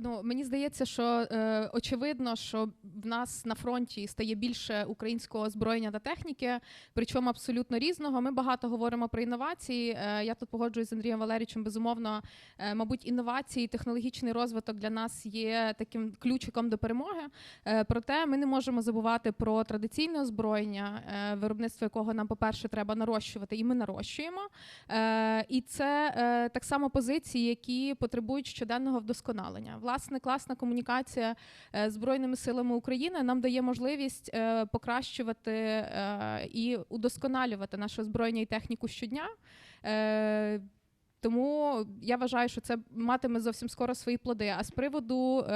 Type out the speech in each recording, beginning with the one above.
Ну мені здається, що е, очевидно, що в нас на фронті стає більше українського озброєння та техніки, причому абсолютно різного. Ми багато говоримо про інновації. Е, я тут погоджуюсь з Андрієм Валерійовичем. Безумовно, е, мабуть, інновації, технологічний розвиток для нас є таким ключиком до перемоги. Е, проте ми не можемо забувати про традиційне озброєння, е, виробництво якого нам, по-перше, треба нарощувати, і ми нарощуємо. Е, і це е, так само позиції, які потребують щоденного вдосконалення. Власне, класна комунікація е, Збройними силами України нам дає можливість е, покращувати е, і удосконалювати наше озброєння і техніку щодня. Тому я вважаю, що це матиме зовсім скоро свої плоди. А з приводу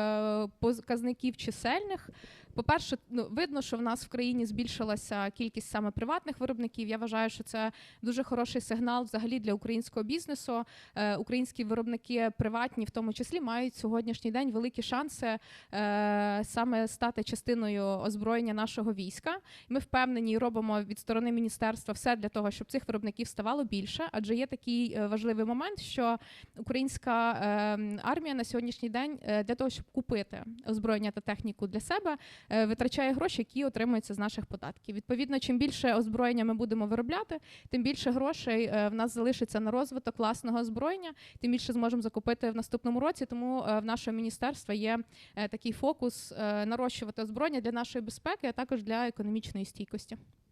показників чисельних, по-перше, ну видно, що в нас в країні збільшилася кількість саме приватних виробників. Я вважаю, що це дуже хороший сигнал взагалі для українського бізнесу. Е, українські виробники приватні, в тому числі, мають сьогоднішній день великі шанси е, саме стати частиною озброєння нашого війська. Ми впевнені і робимо від сторони міністерства все для того, щоб цих виробників ставало більше, адже є такий е, важливий момент, що українська е, армія на сьогоднішній день для того, щоб купити озброєння та техніку для себе, витрачає гроші, які отримуються з наших податків. Відповідно, чим більше озброєння ми будемо виробляти, тим більше грошей е, в нас залишиться на розвиток власного озброєння, тим більше зможемо закупити в наступному році. Тому е, в нашого міністерства є е, такий фокус е, нарощувати озброєння для нашої безпеки, а також для економічної стійкості.